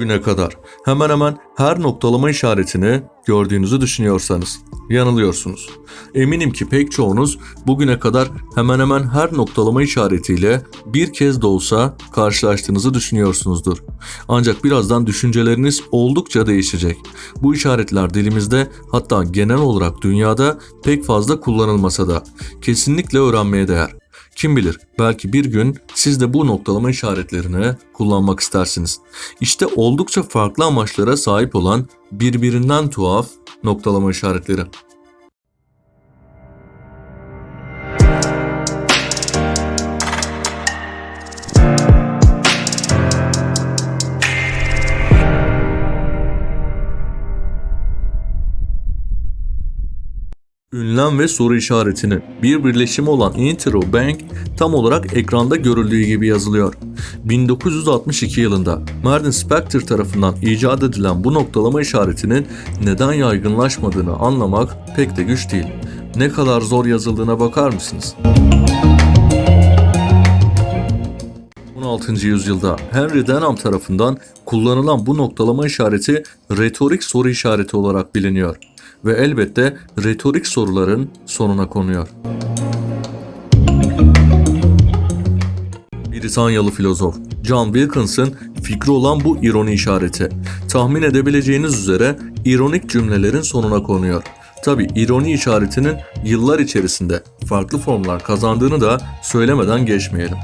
Bugüne kadar hemen hemen her noktalama işaretini gördüğünüzü düşünüyorsanız yanılıyorsunuz. Eminim ki pek çoğunuz bugüne kadar hemen hemen her noktalama işaretiyle bir kez de olsa karşılaştığınızı düşünüyorsunuzdur. Ancak birazdan düşünceleriniz oldukça değişecek. Bu işaretler dilimizde hatta genel olarak dünyada pek fazla kullanılmasa da kesinlikle öğrenmeye değer. Kim bilir belki bir gün siz de bu noktalama işaretlerini kullanmak istersiniz. İşte oldukça farklı amaçlara sahip olan birbirinden tuhaf noktalama işaretleri. Ünlem ve soru işaretinin bir birleşimi olan intro bank tam olarak ekranda görüldüğü gibi yazılıyor. 1962 yılında Martin Spector tarafından icat edilen bu noktalama işaretinin neden yaygınlaşmadığını anlamak pek de güç değil. Ne kadar zor yazıldığına bakar mısınız? 16. yüzyılda Henry Denham tarafından kullanılan bu noktalama işareti retorik soru işareti olarak biliniyor ve elbette retorik soruların sonuna konuyor. Britanyalı filozof John Wilkinson fikri olan bu ironi işareti. Tahmin edebileceğiniz üzere ironik cümlelerin sonuna konuyor. Tabi ironi işaretinin yıllar içerisinde farklı formlar kazandığını da söylemeden geçmeyelim.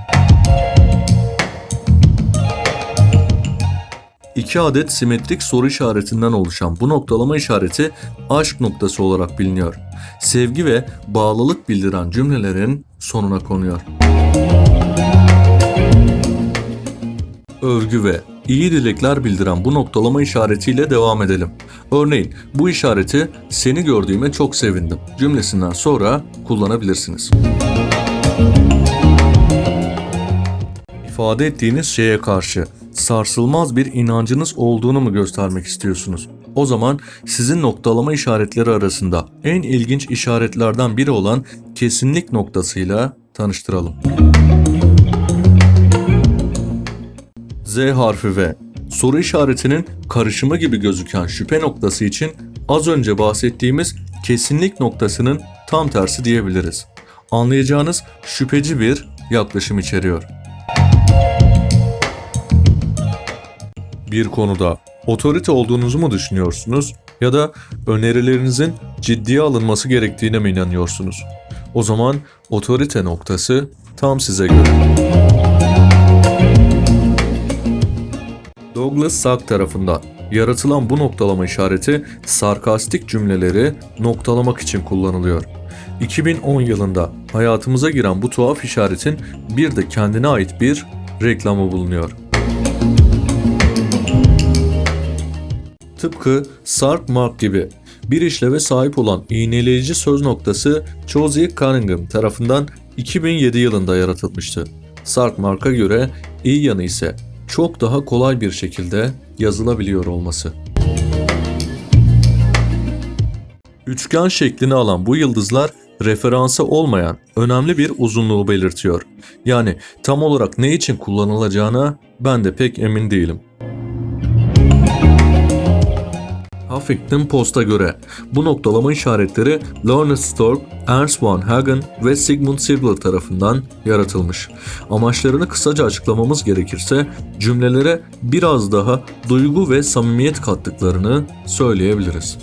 İki adet simetrik soru işaretinden oluşan bu noktalama işareti aşk noktası olarak biliniyor. Sevgi ve bağlılık bildiren cümlelerin sonuna konuyor. Övgü ve iyi dilekler bildiren bu noktalama işaretiyle devam edelim. Örneğin bu işareti seni gördüğüme çok sevindim cümlesinden sonra kullanabilirsiniz. ifade ettiğiniz şeye karşı sarsılmaz bir inancınız olduğunu mu göstermek istiyorsunuz? O zaman sizin noktalama işaretleri arasında en ilginç işaretlerden biri olan kesinlik noktasıyla tanıştıralım. Z harfi ve soru işaretinin karışımı gibi gözüken şüphe noktası için az önce bahsettiğimiz kesinlik noktasının tam tersi diyebiliriz. Anlayacağınız şüpheci bir yaklaşım içeriyor. Bir konuda otorite olduğunuzu mu düşünüyorsunuz ya da önerilerinizin ciddiye alınması gerektiğine mi inanıyorsunuz? O zaman otorite noktası tam size göre. Douglas Sack tarafından yaratılan bu noktalama işareti sarkastik cümleleri noktalamak için kullanılıyor. 2010 yılında hayatımıza giren bu tuhaf işaretin bir de kendine ait bir reklamı bulunuyor. Tıpkı Sark Mark gibi bir işleve sahip olan iğneleyici söz noktası Josie Cunningham tarafından 2007 yılında yaratılmıştı. Sark Mark'a göre iyi yanı ise çok daha kolay bir şekilde yazılabiliyor olması. Üçgen şeklini alan bu yıldızlar referansı olmayan önemli bir uzunluğu belirtiyor. Yani tam olarak ne için kullanılacağına ben de pek emin değilim. Huffington Post'a göre bu noktalama işaretleri Lawrence Stork, Ernst von Hagen ve Sigmund Ziegler tarafından yaratılmış. Amaçlarını kısaca açıklamamız gerekirse cümlelere biraz daha duygu ve samimiyet kattıklarını söyleyebiliriz.